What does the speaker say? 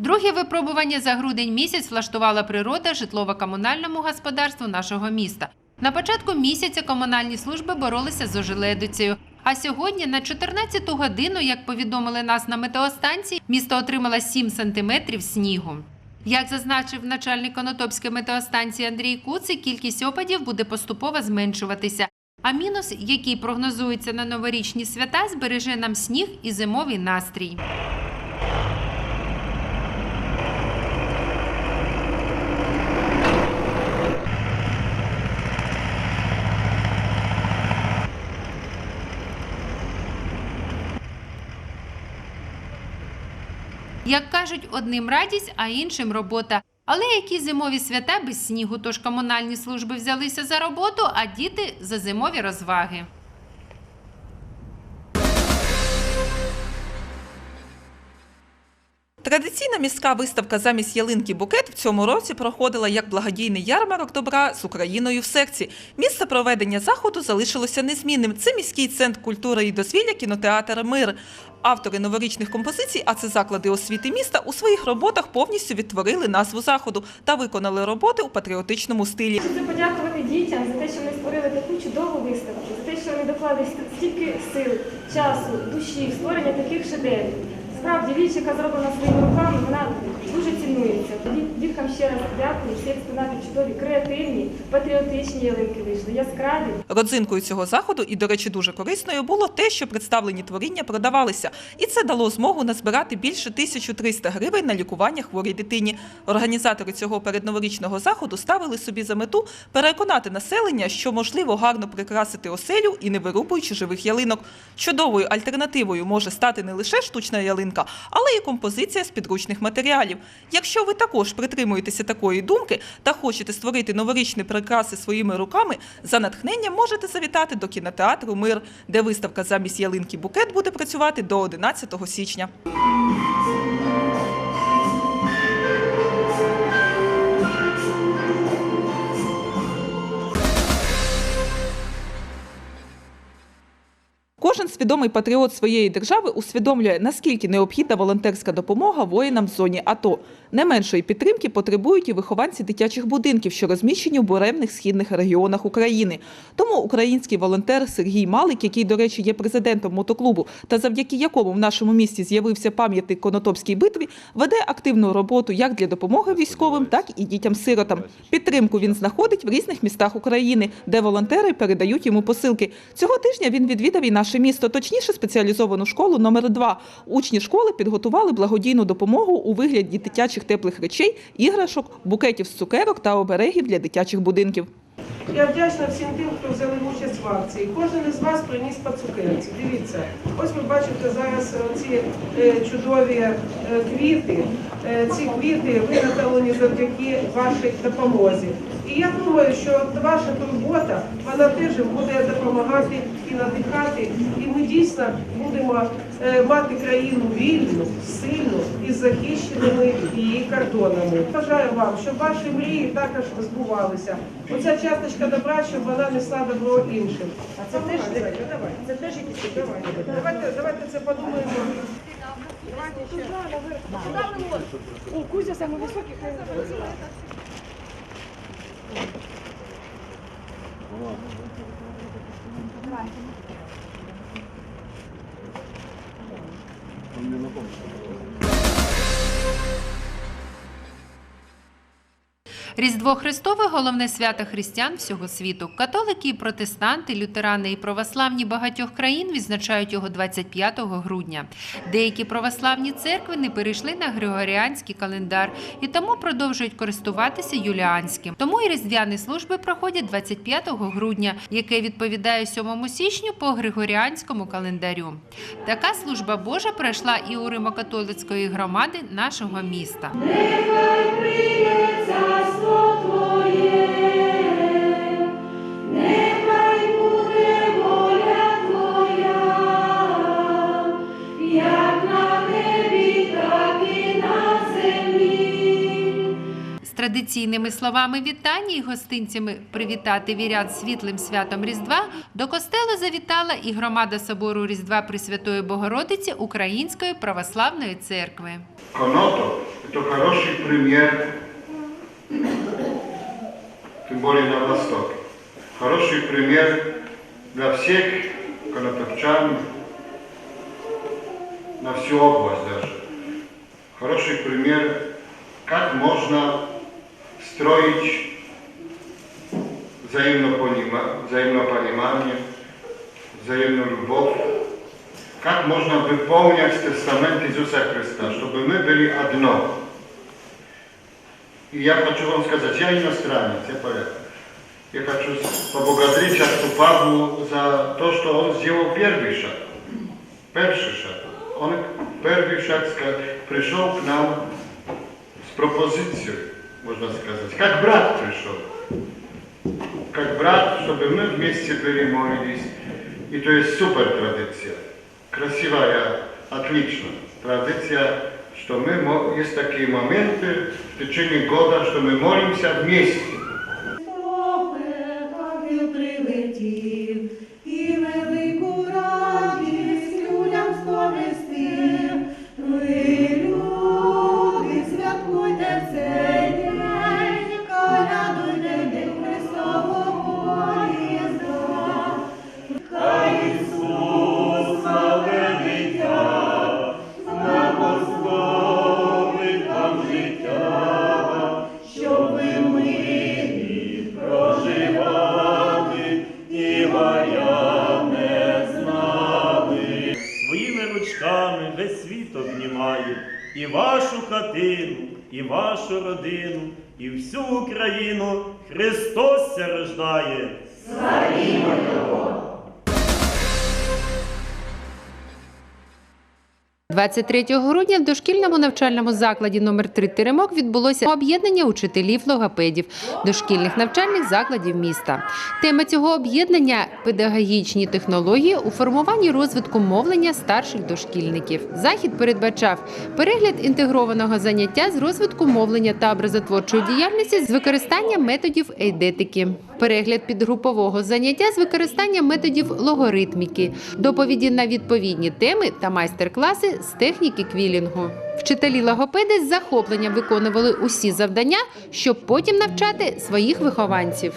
Друге випробування за грудень місяць влаштувала природа житлово-комунальному господарству нашого міста. На початку місяця комунальні служби боролися з ожеледицею. А сьогодні на 14-ту годину, як повідомили нас на метеостанції, місто отримало 7 сантиметрів снігу. Як зазначив начальник Конотопської метеостанції Андрій Куци, кількість опадів буде поступово зменшуватися. А мінус, який прогнозується на новорічні свята, збереже нам сніг і зимовий настрій. Як кажуть, одним радість, а іншим робота. Але які зимові свята без снігу, тож комунальні служби взялися за роботу, а діти за зимові розваги. Традиційна міська виставка замість ялинки букет в цьому році проходила як благодійний ярмарок добра з Україною в секції. Місце проведення заходу залишилося незмінним. Це міський центр культури і дозвілля кінотеатр Мир. Автори новорічних композицій, а це заклади освіти міста, у своїх роботах повністю відтворили назву заходу та виконали роботи у патріотичному стилі. Хочу подякувати дітям за те, що вони створили таку чудову виставку, за те, що вони доклали стільки сил, часу, душі в створення таких шедеврів. Справді річ, яка зроблена своїми руками, вона дуже Діткам ще раз дякую. Всі експонати чудові, креативні, патріотичні ялинки вийшли, яскраві. Родзинкою цього заходу, і, до речі, дуже корисною, було те, що представлені творіння продавалися. І це дало змогу назбирати більше 1300 гривень на лікування хворій дитині. Організатори цього передноворічного заходу ставили собі за мету переконати населення, що можливо гарно прикрасити оселю і не вирубуючи живих ялинок. Чудовою альтернативою може стати не лише штучна ялинка, але й композиція з підручних матеріалів. Якщо ви також притримуєтеся такої думки та хочете створити новорічні прикраси своїми руками, за натхненням можете завітати до кінотеатру Мир, де виставка замість ялинки букет буде працювати до 11 січня. Свідомий патріот своєї держави усвідомлює, наскільки необхідна волонтерська допомога воїнам в зоні АТО. Не меншої підтримки потребують і вихованці дитячих будинків, що розміщені в буремних східних регіонах України. Тому український волонтер Сергій Малик, який, до речі, є президентом мотоклубу, та завдяки якому в нашому місті з'явився пам'ятник Конотопській битві, веде активну роботу як для допомоги військовим, так і дітям-сиротам. Підтримку він знаходить в різних містах України, де волонтери передають йому посилки. Цього тижня він відвідав і наше місто, точніше спеціалізовану школу номер 2 Учні школи підготували благодійну допомогу у вигляді дитячих теплих речей, іграшок, букетів з цукерок та оберегів для дитячих будинків. Я вдячна всім тим, хто взяли участь в акції. Кожен із вас приніс по цукерці. Дивіться, ось ви бачите зараз ці е, чудові е, квіти. Е, ці квіти виготовлені завдяки вашій допомозі. І я думаю, що ваша турбота вона теж буде допомагати і надихати. І ми дійсно будемо е, мати країну вільну, сильну і захищеними її кордонами. Бажаю вам, щоб ваші мрії також збувалися. Оця часточка добра, щоб вона несла добро іншим. А це теж давайте, давайте. Це теж якісь давайте. Давайте, давайте це подумаємо. О, Кузя самий високий, хай Різдво Христове головне свято християн всього світу. Католики, і протестанти, лютерани і православні багатьох країн відзначають його 25 грудня. Деякі православні церкви не перейшли на григоріанський календар і тому продовжують користуватися юліанським. Тому і різдвяні служби проходять 25 грудня, яке відповідає 7 січню по григоріанському календарю. Така служба Божа пройшла і у Римокатолицької громади нашого міста. З традиційними словами вітання і гостинцями привітати вірян світлим святом Різдва до костелу завітала і громада собору Різдва Пресвятої Богородиці Української православної церкви. Konoto to хороший пример, тем более на Востоке. Хороший пример для всех конотопчан, на всю область даже. Хороший пример, как можно строить взаимное понима- взаимное понимание, взаимную любовь, как можно выполнять тестамент Иисуса Христа, чтобы мы были одно. И я хочу вам сказать, я иностранец, я поляк. Я хочу поблагодарить отцу Павлу за то, что он сделал первый шаг. Первый шаг. Он первый шаг ска- пришел к нам с пропозицией, можно сказать. Как брат пришел. Как брат, чтобы мы вместе были молились. И то есть супер традиция. Красивая, отлично. Традиция, что мы, мо- есть такие моменты в течение года, что мы молимся вместе. Ангел І вашу хатину, і вашу родину, і всю Україну Христос ся рождає. 23 грудня в дошкільному навчальному закладі номер 3 Теремок відбулося об'єднання учителів логопедів дошкільних навчальних закладів міста. Тема цього об'єднання педагогічні технології у формуванні розвитку мовлення старших дошкільників. Захід передбачав перегляд інтегрованого заняття з розвитку мовлення та образотворчої діяльності з використанням методів ейдетики, перегляд підгрупового заняття з використанням методів логоритміки, доповіді на відповідні теми та майстер-класи з техніки квілінгу. Вчителі логопеди з захопленням виконували усі завдання, щоб потім навчати своїх вихованців.